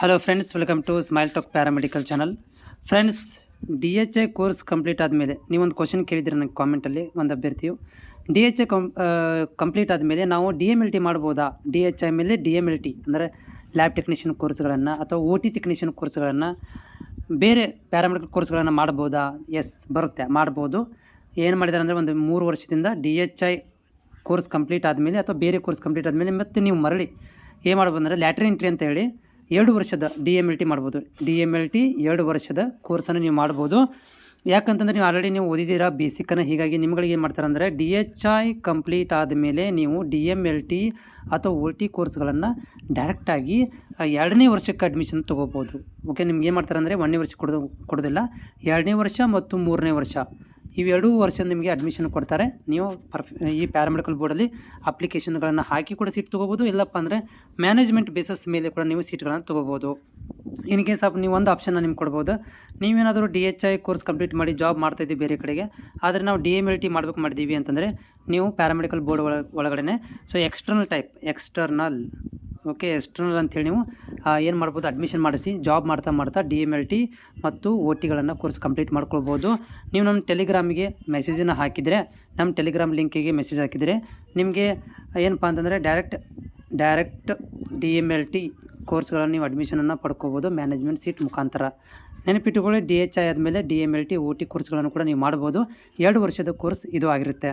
Hello friends welcome to smile talk paramedical channel friends D H I course complete ಆದಮೇಲೆ ನೀವೊಂದು question ಕೇಳಿದ್ದೀರಿ ನನಗೆ ಕಾಮೆಂಟಲ್ಲಿ ಒಂದು ಅಭ್ಯರ್ಥಿಯು D H I com complete ಆದಮೇಲೆ ನಾವು ಡಿ ಎಂ ಎಲ್ ಟಿ ಮಾಡ್ಬೋದಾ? ಡಿ ಎಚ್ ಐ ಮೇಲೆ ಡಿ ಎಂ ಎಲ್ ಟಿ ಅಂದರೆ ಲ್ಯಾಬ್ ಟೆಕ್ನಿಷಿಯನ್ ಕೋರ್ಸ್ಗಳನ್ನು ಅಥವಾ ಓ ಟಿ ಟೆಕ್ನಿಷಿಯನ್ ಕೋರ್ಸ್ಗಳನ್ನು ಬೇರೆ ಪ್ಯಾರಾಮೆಡಿಕಲ್ ಕೋರ್ಸ್ಗಳನ್ನು ಮಾಡ್ಬೋದಾ? ಎಸ್ ಬರುತ್ತೆ, ಮಾಡ್ಬೋದು. ಏನು ಮಾಡಿದ್ದಾರೆ ಅಂದರೆ ಒಂದು ಮೂರು ವರ್ಷದಿಂದ D H I course complete ಆದಮೇಲೆ ಅಥವಾ ಬೇರೆ ಕೋರ್ಸ್ ಕಂಪ್ಲೀಟ್ ಆದಮೇಲೆ ಮತ್ತೆ ನೀವು ಮರಳಿ ಏನು ಮಾಡ್ಬೋದು ಅಂದರೆ ಲ್ಯಾಟ್ರಿ ಎಂಟ್ರಿ ಅಂತ ಹೇಳಿ ಎರಡು ವರ್ಷದ ಡಿ ಎಂ ಎಲ್ ಟಿ ಮಾಡ್ಬೋದು. ಡಿ ಎಂ ಎಲ್ ಟಿ ಎರಡು ವರ್ಷದ ಕೋರ್ಸನ್ನು ನೀವು ಮಾಡ್ಬೋದು. ಯಾಕಂತಂದರೆ ನೀವು ಆಲ್ರೆಡಿ ನೀವು ಓದಿದ್ದೀರಾ ಬೇಸಿಕ್ಕನ್ನು ಹೀಗಾಗಿ ನಿಮ್ಗಳಿಗೆ ಏನು ಮಾಡ್ತಾರೆ ಅಂದರೆ ಡಿ ಎಚ್ ಐ ಕಂಪ್ಲೀಟ್ ಆದಮೇಲೆ ನೀವು ಡಿ ಎಂ ಎಲ್ ಟಿ ಅಥವಾ ಓ ಟಿ ಕೋರ್ಸ್ಗಳನ್ನು ಡೈರೆಕ್ಟಾಗಿ ಎರಡನೇ ವರ್ಷಕ್ಕೆ ಅಡ್ಮಿಷನ್ ತೊಗೋಬೋದು. ಓಕೆ ನಿಮ್ಗೆ ಏನು ಮಾಡ್ತಾರೆ ಅಂದರೆ ಒಂದನೇ ವರ್ಷ ಕೊಡೋದು, ಕೊಡೋದಿಲ್ಲ. ಎರಡನೇ ವರ್ಷ ಮತ್ತು ಮೂರನೇ ವರ್ಷ. ಇವೆರಡೂ ವರ್ಷ ನಿಮಗೆ ಅಡ್ಮಿಷನ್ ಕೊಡ್ತಾರೆ. ನೀವು ಈ ಪ್ಯಾರಾಮೆಡಿಕಲ್ ಬೋರ್ಡಲ್ಲಿ ಅಪ್ಲಿಕೇಶನ್ಗಳನ್ನು ಹಾಕಿ ಕೂಡ ಸೀಟ್ ತೊಗೋಬೋದು. ಇಲ್ಲಪ್ಪ ಅಂದರೆ ಮ್ಯಾನೇಜ್ಮೆಂಟ್ ಬೇಸಸ್ ಮೇಲೆ ಕೂಡ ನೀವು ಸೀಟ್ಗಳನ್ನು ತೊಗೋಬೋದು. ಇನ್ ಕೇಸ್ ಆಫ್ ನೀವು ಒಂದು ಆಪ್ಷನ್ನ ನಿಮ್ಗೆ ಕೊಡ್ಬೋದು. ನೀವೇನಾದರೂ D H I course complete ಮಾಡಿ ಜಾಬ್ ಮಾಡ್ತಾಯಿದ್ದೀವಿ ಬೇರೆ ಕಡೆಗೆ, ಆದರೆ ನಾವು ಡಿ ಎಂ ಎಲ್ ಟಿ ಮಾಡಬೇಕು ಮಾಡಿದ್ದೀವಿ ಅಂತಂದರೆ ನೀವು ಪ್ಯಾರಾಮೆಡಿಕಲ್ ಬೋರ್ಡ್ ಒಳ ಒಳಗಡೆ so external type external okay external ಅಂತೇಳಿ ನೀವು ಏನು ಮಾಡ್ಬೋದು ಅಡ್ಮಿಷನ್ ಮಾಡಿಸಿ ಜಾಬ್ ಮಾಡ್ತಾ ಮಾಡ್ತಾ ಡಿ ಎಂ ಎಲ್ ಟಿ ಮತ್ತು ಓ ಟಿಗಳನ್ನು ಕೋರ್ಸ್ ಕಂಪ್ಲೀಟ್ ಮಾಡ್ಕೊಳ್ಬೋದು. ನೀವು ನಮ್ಮ ಟೆಲಿಗ್ರಾಮಿಗೆ ಮೆಸೇಜನ್ನು ಹಾಕಿದರೆ, ನಮ್ಮ ಟೆಲಿಗ್ರಾಮ್ ಲಿಂಕಿಗೆ ಮೆಸೇಜ್ ಹಾಕಿದರೆ, ನಿಮಗೆ ಏನಪ್ಪ ಅಂತಂದರೆ direct direct D M L T ಕೋರ್ಸ್ಗಳನ್ನು ನೀವು ಅಡ್ಮಿಷನನ್ನು ಪಡ್ಕೋಬೋದು ಮ್ಯಾನೇಜ್ಮೆಂಟ್ ಸೀಟ್ ಮುಖಾಂತರ. ನೆನಪಿಟ್ಟುಕೊಳ್ಳಿ ಡಿ ಎಚ್ ಐ ಆದಮೇಲೆ D M L T O T ಕೋರ್ಸ್ಗಳನ್ನು ಕೂಡ ನೀವು ಮಾಡ್ಬೋದು. ಎರಡು ವರ್ಷದ ಕೋರ್ಸ್ ಇದು ಆಗಿರುತ್ತೆ.